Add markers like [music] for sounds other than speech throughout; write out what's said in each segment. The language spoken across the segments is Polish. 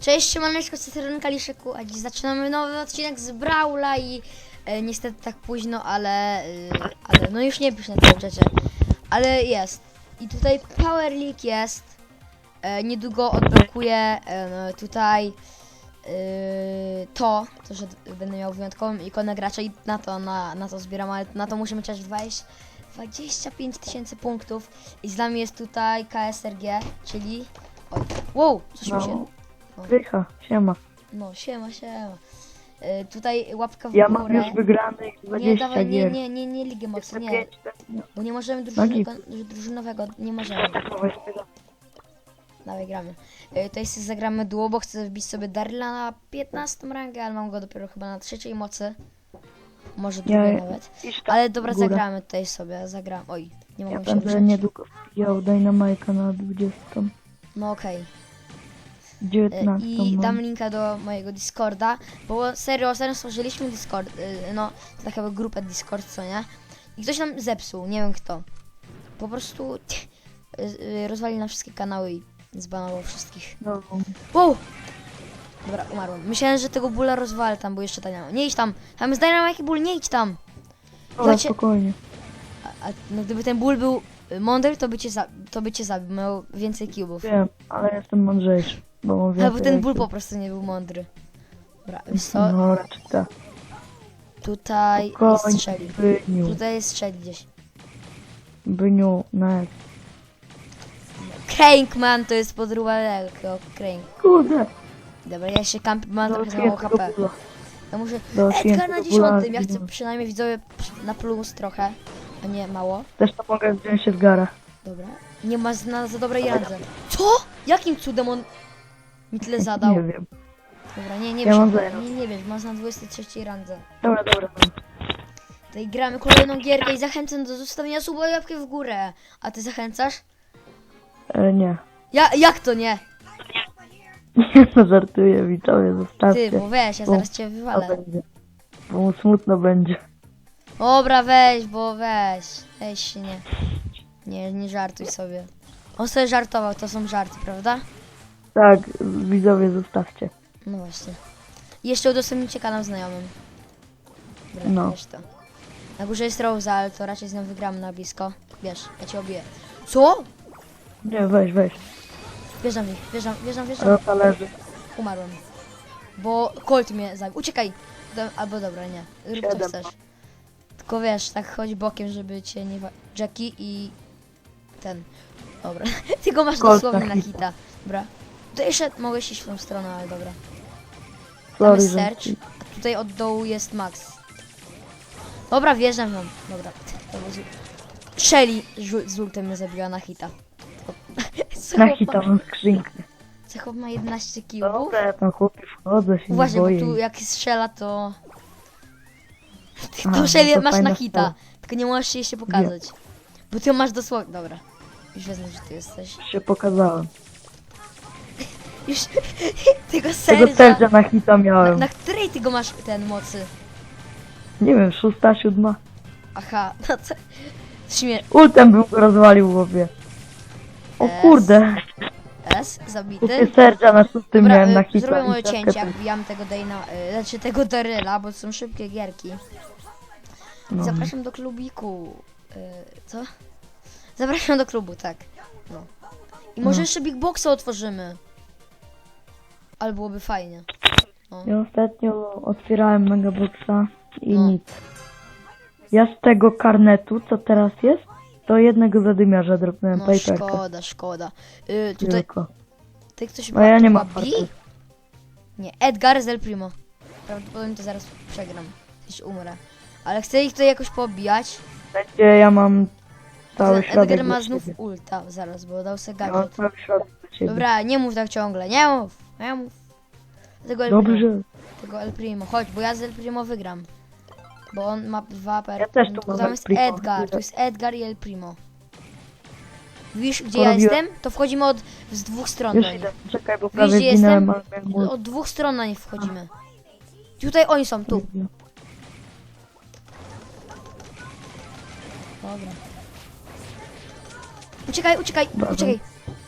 Cześć, siemaneczko, strony Kaliszeku, a dziś zaczynamy nowy odcinek z Brawla i e, niestety tak późno, ale, e, ale no już nie pisz na tym rzeczy, ale jest. I tutaj Power League jest, e, niedługo odblokuję e, no, tutaj e, to, to, że będę miał wyjątkową ikonę gracza i na to, na, na to zbieram, ale na to mieć aż 20, 25 tysięcy punktów. I z nami jest tutaj KSRG, czyli... Oj, wow, coś mi się... Rycha, siema. No, siema, siema. Y, tutaj łapka w Ja górę. mam już wygranych 20 nie, dawaj, nie, gier. nie, nie, nie Ligę Mocy, Jeszcze nie. pięć, tak, no. Bo nie możemy drużynego, drużynowego, nie możemy. Dawaj, gramy. Y, tutaj sobie zagramy duo, bo chcę wbić sobie Daryla na 15 rangę, ale mam go dopiero chyba na trzeciej mocy. Może Ja- drugiej nawet. Idź tam Ale w dobra, górę. zagramy tutaj sobie, zagram. Oj, nie Ja mogłem się będę niedługo wbijał Dynamajka na 20. No okej. 19 I mam. dam linka do mojego Discorda, bo serio, ostatnio stworzyliśmy Discord, y, no, taką grupę Discord, co nie? I ktoś nam zepsuł, nie wiem kto. Po prostu y, rozwalił nam wszystkie kanały i zbanował wszystkich. No, Wow! Dobra, umarłem. Myślałem, że tego bóla rozwalę tam, bo jeszcze tam nie idź tam! Tam jest Dynamite ból, nie idź tam! dobra, Zobaczcie- spokojnie. A, a no, gdyby ten ból był mądry, to by cię, za, to by cię zabił, miał więcej cubów. Wiem, ale jestem mądrzejszy, bo Albo ten ból po prostu nie był mądry. Dobra, wiesz co? No, raczej tak. Tutaj jest Spokojnie, strzeli. Byniu, Tutaj jest strzeli gdzieś. Byniu, net. Crankman to jest podróba lekko. Crank. Kurde, Dobra, ja się kampię, mam trochę za mało HP. Ja muszę... Załatwiłem Edgar na dziesiątym, ja chcę przynajmniej widzowie na plus trochę, a nie mało. Też to mogę wziąć się z gara. Dobra. Nie ma za, za dobrej randze. Co? Jakim cudem on mi tyle [laughs] zadał? Nie wiem. Dobra, nie, nie Ja mam nie, zero. nie, nie wiesz, masz na 23 randze. Dobra, dobra. Tutaj gramy kolejną gierkę i zachęcam do zostawienia suba i łapki w górę. A ty zachęcasz? E, nie. Ja, jak to nie? Nie no, żartuję, widzowie, zostawcie. Ty, bo weź, ja zaraz cię wywalę. będzie. Bo mu smutno będzie. Dobra, weź, bo weź. Weź się nie. Nie, nie żartuj sobie. On sobie żartował, to są żarty, prawda? Tak, widzowie, zostawcie. No właśnie. Jeszcze udostępnijcie kanał znajomym. Dobra, No. wiesz to. Na górze jest Rose, ale to raczej z nią wygramy na blisko. Wiesz, ja cię obiję. Co? Nie, weź, weź. Wjeżdżam w nich, wjeżdżam, wjeżdżam, wjeżdżam. Rota leży. Umarłem. Bo Colt mnie zabił. Uciekaj! Do, albo dobra, nie. Rób co Siedem. chcesz. Tylko wiesz, tak chodź bokiem, żeby cię nie... wa- Jackie i... Ten. Dobra. [laughs] Ty go masz Colt dosłownie na na hita. hita. Dobra. Tutaj jeszcze mogłeś iść w tą stronę, ale dobra. Tam jest ci- a tutaj od dołu jest Max. Dobra, wjeżdżam ją. Dobra. Dobra, z- Shelly żu- z ultem mnie zabiła na hita. Co [laughs] Na chłop hita ma- mam skrzynkę. Co chłop ma 11 killów? Dobra, ja tam chłopie wchodzę się Uważaj, nie bo boję. tu jak strzela, to... Ty A, [laughs] tu no Shelly to masz na hita, sprawa. tylko nie możesz jej się pokazać. Bo ty ją masz dosłownie... Dobra. Już wiem, że ty jesteś. się pokazałem. Już... tego [laughs] Tego serca... serca na hita Na, miałem. na której ty go masz ten mocy? Nie wiem, szósta, siódma. Aha, [laughs] no co... Śmie... Ultem bym go rozwalił chłopie. O Es. kurde. S, zabity. serca na szóstym Dobra, miałem na y, hita. zrobię moje setkę cięcie, jak wbijam tego Dana, y, znaczy tego Daryla, bo to są szybkie gierki. No. Zapraszam do klubiku. Y, co? Zapraszam do klubu, tak. No. I może No. jeszcze Big Boxa otworzymy. Ale byłoby fajnie. No. Ja ostatnio otwierałem Megaboxa i No. nic. Ja z tego karnetu, co teraz jest, to jednego zadymiarza dropnąłem No paperkę. szkoda, szkoda. Y, tutaj, Tylko. ty ktoś No ja nie mam B? fartu. Nie, Edgar z El Primo. Prawdopodobnie to zaraz przegram. Gdzieś umrę. Ale chcę ich tutaj jakoś pobijać. Będzie, ja mam cały Ten środek Edgar ma dla znów ciebie. ulta zaraz, bo dał se Ja mam gadżet. cały środek dla ciebie. Dobra, nie mów tak ciągle, nie mów, nie mów. Tego El Primo, Dobrze. tego El Primo, chodź, bo ja z El Primo wygram. Bo on ma dwa per... Ja też tu mam Tam El jest Primo. Edgar, tu jest Edgar i El Primo. Widzisz, gdzie ja jestem? To wchodzimy od, z dwóch stron Już nich. idę, czekaj, bo Widzisz, prawie gdzie zginąłem, jestem? ale miałem ult. Od dwóch stron na nich wchodzimy. Tutaj oni są, tu. Dobra. Uciekaj, uciekaj, Dobra. uciekaj.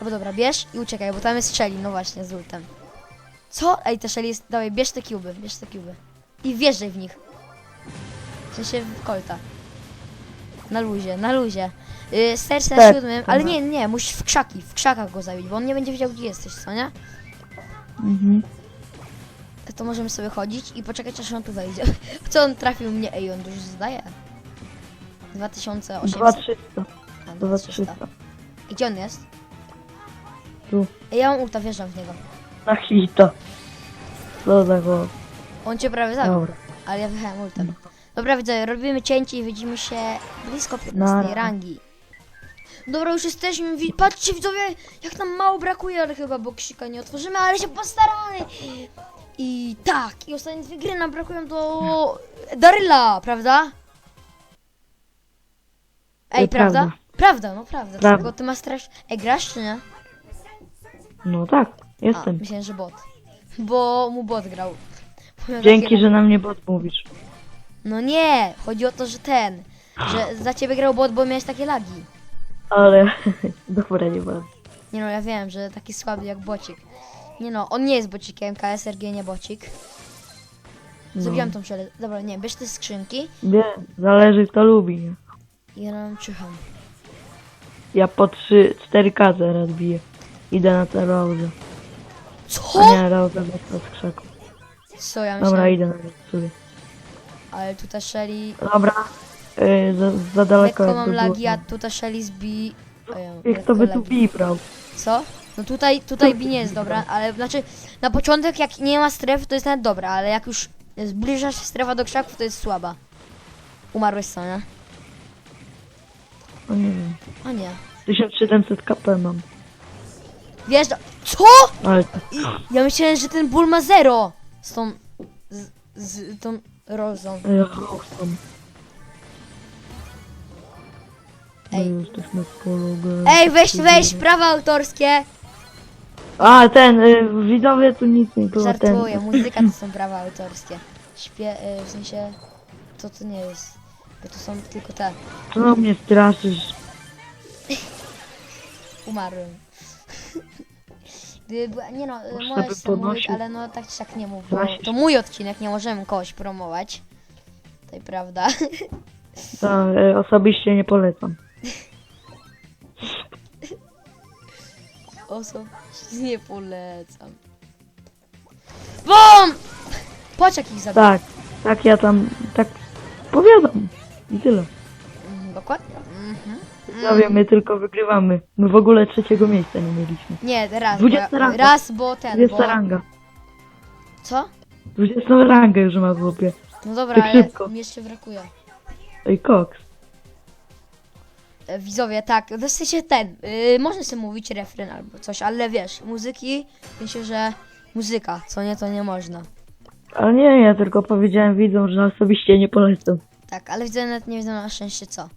Albo dobra, bierz i uciekaj, bo tam jest strzeli, no właśnie, z ultem. Co? Ej, te Shelly jest... Dawaj, bierz te kuby, bierz te kuby. I wjeżdżaj w nich. W sensie w kolta. Na luzie, na luzie. Yy, serce na Tak, siódmym, ale nie, nie, musisz w krzaki, w krzakach go zabić, bo on nie będzie wiedział, gdzie jesteś, co nie? Mhm. To możemy sobie chodzić i poczekać, aż on tu wejdzie. [laughs] Co on trafił mnie? Ej, on dużo zdaje. 2800. 2300. A, 2300. Gdzie on jest? Tu. Ej, ja mam ulta, wjeżdżam w niego. Na hita. Za chłop. On cię prawie zabił, Dobra. ale ja wyjechałem ultem. Dobra, widzę, robimy cięcie i widzimy się blisko 15 Nara. rangi. Dobra, już jesteśmy. wi- Patrzcie, widzowie, jak nam mało brakuje, ale chyba boksika nie otworzymy, ale się postaramy. I tak, i ostatnie dwie gry nam brakują do Daryla, prawda? Ej, prawda? prawda. Prawda, no prawda. Prawda. Tylko ty masz strasz... Ej, grasz czy nie? No tak, A, jestem. myślałem, że bot. Bo mu bot grał. Powiem Dzięki, takie- że na mnie bot mówisz. No nie, chodzi o to, że ten, że [gasps] za ciebie grał bot, bo miałeś takie lagi. Ale [laughs] dobra, nie bardzo. Nie no, ja wiem, że taki słaby jak bocik. Nie no, on nie jest bocikiem, KSRG nie bocik. No. Zabijam tą szelę. Dobra, nie, bierz te skrzynki Nie, zależy kto lubi. i ja nam czyham. Ja po 3, 4K zaraz biję. Idę na tę. Co? nie, Rouzę bez z krzaku. Co ja Dobra, myślałem? idę na niektóry. Ale tutaj Shelly... Dobra, yy, za, za daleko Lekko mam jakby było. lagi, a tutaj Shelly zbi... O ja, Jak lekko to by tu lagi. bij brał? Co? No tutaj, tutaj bi nie jest dobra, ale znaczy na początek jak nie ma strefy to jest nawet dobra, ale jak już zbliża się strefa do krzaków to jest słaba. Umarłeś co, nie? No nie wiem. O nie. 1700 KP mam. Wiesz, do... co? Ale Ja myślałem, że ten ból ma zero. Z tą, z, z tą rozą. ja chcę. Ej. No jesteśmy w polu. Ej, weź, weź, prawa autorskie. A, ten, y, widzowie tu nic nie było. Żartuję, ten. muzyka to są prawa autorskie. Śpie, y, w sensie, to to nie jest, bo to są tylko te. Co mnie straszysz? Umarłem. Była, nie no, y, Muszę możesz by sobie mówić, ale no tak czy tak nie mów, bo to mój odcinek, nie możemy kogoś promować. To prawda. To [laughs] y, osobiście nie polecam. [laughs] Osob nie polecam. BOM! Patrz jak ich zabiję. Tak, tak ja tam, tak powiadam. I tyle. Mhm, Dokładnie. Mhm. Widzowie, my tylko wygrywamy. My w ogóle trzeciego miejsca nie mieliśmy. Nie, raz, 20 bo, ranga. raz, bo ten, 20 bo... ranga. Co? 20 rangę już ma w chłopie. No dobra, Tak ale szybko. mi jeszcze brakuje. Ej, koks. E, Widzowie, tak, w sensie ten, yy, można sobie mówić refren albo coś, ale wiesz, muzyki, myślę, że muzyka, co nie, to nie można. Ale nie, ja tylko powiedziałem widzom, że osobiście nie polecam. Tak, ale widzę, nawet nie wiedzą na szczęście co.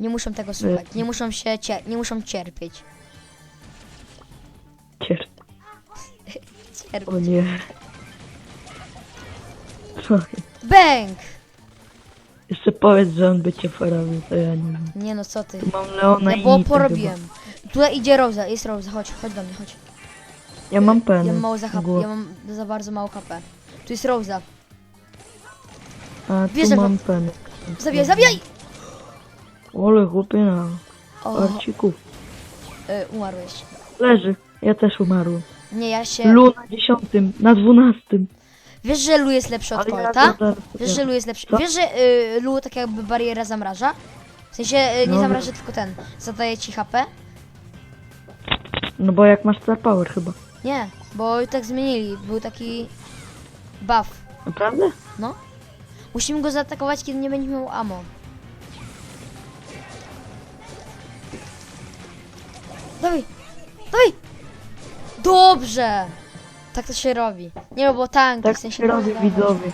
Nie muszą tego słuchać, nie muszą się, cier- nie muszą cierpieć. Cier... Cierp- O nie. Trochę. [laughs] Bęk! Jeszcze powiedz, że on by cię porobił, to ja nie wiem. Nie no, co ty. Tu mam Leona Ja i bo Nitę porobiłem. Tutaj idzie Rosa, jest Rosa, chodź, chodź do mnie, chodź. chyba. Ja mam Ja penę. mam mało za HP, ja mam za bardzo mało HP. Tu jest Rosa. A tu mam penę. Zabijaj, zabijaj! Ole, chłopie na O, arciku. y, umarłeś. Leży. Ja też umarłem. Nie, ja się... Lu na dziesiątym, na dwunastym. Wiesz, że Lu jest lepszy od Ale ja Colta? go zaraz Wiesz, że Lu jest lepszy. Co? Wiesz, że y, Lu tak jakby bariera zamraża? W sensie y, nie No. zamraża, tylko ten. Zadaje ci HP? No bo jak masz star power chyba. Nie, bo tak zmienili. Był taki buff. Naprawdę? No. Musimy go zaatakować, kiedy nie będzie miał ammo. Dawaj! Dawaj! Dobrze! Tak to się robi. Nie no, bo tanki, Tak w sensie... się robi można- widzowie.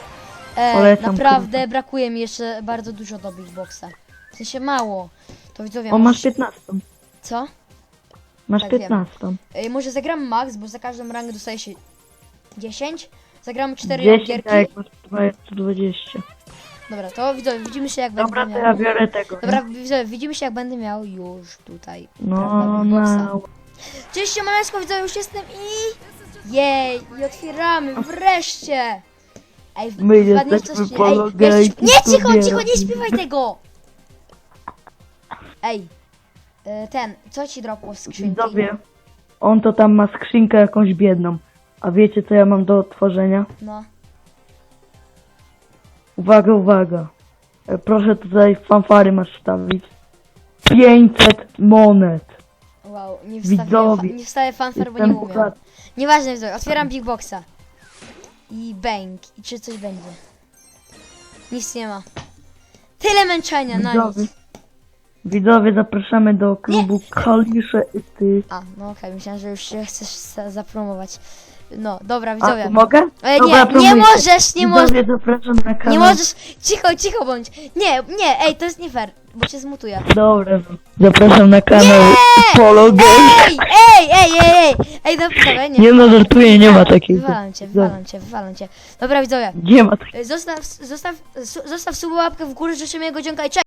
E, Polecam naprawdę krótko. brakuje mi jeszcze bardzo dużo do Big Boxa. W sensie mało. To widzowie, O, masz możesz- 15. Co? Masz Tak, wiem. 15. E, może zagram max, bo za każdą rangę dostaje się 10. Zagramy 4 10, gierki. tak, jak masz 20. Dobra, to widzowie, widzimy się jak Dobra, będę to miał... ja biorę tego. Dobra, widzowie, widzimy się jak będę miał już tutaj. No, prawda, no. Cześć, siemaneczko, widzowie, już jestem i... Jej, i otwieramy, wreszcie! Ej, My wpadnie jesteśmy coś- ej, Nie, cicho, cicho, nie śpiewaj tego! Ej, e, ten, co ci dropło z skrzynki? Widzowie, on to tam ma skrzynkę jakąś biedną. A wiecie co ja mam do otworzenia? No, Uwaga, uwaga. E, Proszę tutaj fanfary masz wstawić. 500 monet. wow, nie wstawię, Widzowie, fa- nie wstawię fanfare, bo nie Jestem umiem. bogaty. Nieważne, widzowie, otwieram Big Boxa. I bang, i czy coś będzie? Nic nie ma. Tyle męczenia, na Widzowie, nic. widzowie, zapraszamy do klubu Kalisze i ty. A, no okej, myślałem, że już się chcesz za- zapromować. No, dobra, A, widzowie. to mogę? E, Dobra, nie, nie możesz, nie możesz. Widzowie, zapraszam na kanał. Nie możesz. Cicho, cicho bądź. Nie, nie, ej, to jest nie fair, bo cię zmutuję. Dobra, zapraszam na kanał Polo Game. Ej, ej, ej, ej, ej, ej, dobra, dobra, nie. Nie no, żartuję, nie ma takiego. Wywalam cię, wywalam cię, wywalam cię. Dobra, widzowie, Nie ma takiego. e, zostaw, zostaw, su- zostaw suba łapkę w górę, życzę miłego dzionka i cześć!